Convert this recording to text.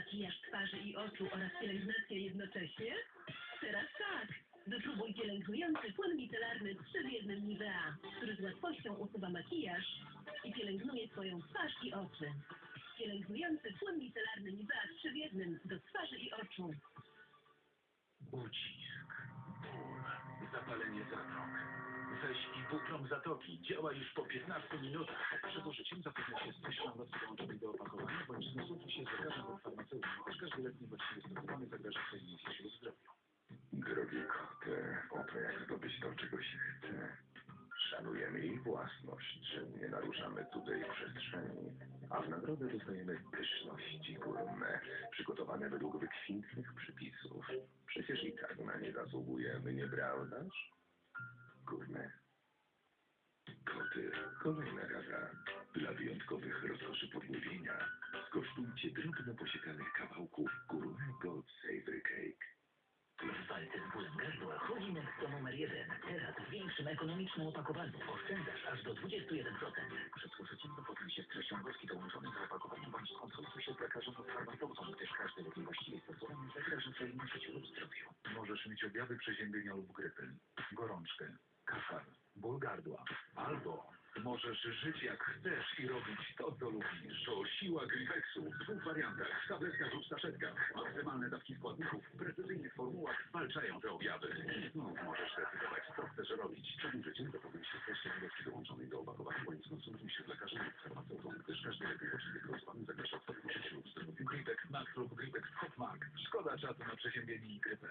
Makijaż twarzy i oczu oraz pielęgnacja jednocześnie? Teraz tak! Wypróbuj pielęgnujący płyn micelarny 3 w 1 Nivea, który z łatwością usuwa makijaż i pielęgnuje Twoją twarz i oczy. Pielęgnujący płyn micelarny Nivea 3 w 1 do twarzy i oczu. Ucisk, ból, zapalenie zatok. Weź Ibuprom Zatoki. Działa już po 15 minutach. Użyciem zapewnia lek niewłaściwie stosowany zagraża zdrowiu. Oto jak zdobyć to, czego się chce. Szanujemy jej własność, nie naruszamy cudzej przestrzeni, a w nagrodę dostajemy pyszności gourmet, przygotowane według wykwintnych przepisów. Przecież i tak na nie zasługujemy, nieprawdaż? Gourmet. Koty, kolejna rada. Dla wyjątkowych rozkoszy podmówienia skosztujcie drobno posiekanych kawałków Gourmet Gold Savory Cake. W walce z bólem gardła Cholinex to numer jeden. Teraz w większym ekonomicznym opakowaniu oszczędzasz aż do 21%. Przed użyciem zapoznaj się z treścią goski dołączonej do opakowania, bądź skonsultuj się z lekarzem lub farmaceutą, gdyż każdy lek niewłaściwie stosowany zagraża Twojemu życiu lub zdrowiu. Możesz mieć objawy przeziębienia lub grypy, gorączkę, ból gardła. Albo możesz żyć jak chcesz i robić to, co lubisz. To siła Grifexu w dwóch wariantach. W tabletkach lub saszetkach. Maksymalne dawki składników w precyzyjnych formułach zwalczają te objawy. Znów możesz decydować, co chcesz robić. Przed użyciem zapoznaj się z treścią goski dołączonej do opakowania, bądź skonsultuj się z lekarzem lub farmaceutą, gdyż każdy lek niewłaściwie stosowany zagraża Twojemu życiu lub zdrowiu. Gripek Max lub Gripek Hotmark. Szkoda czasu na przeziębienie i grypę.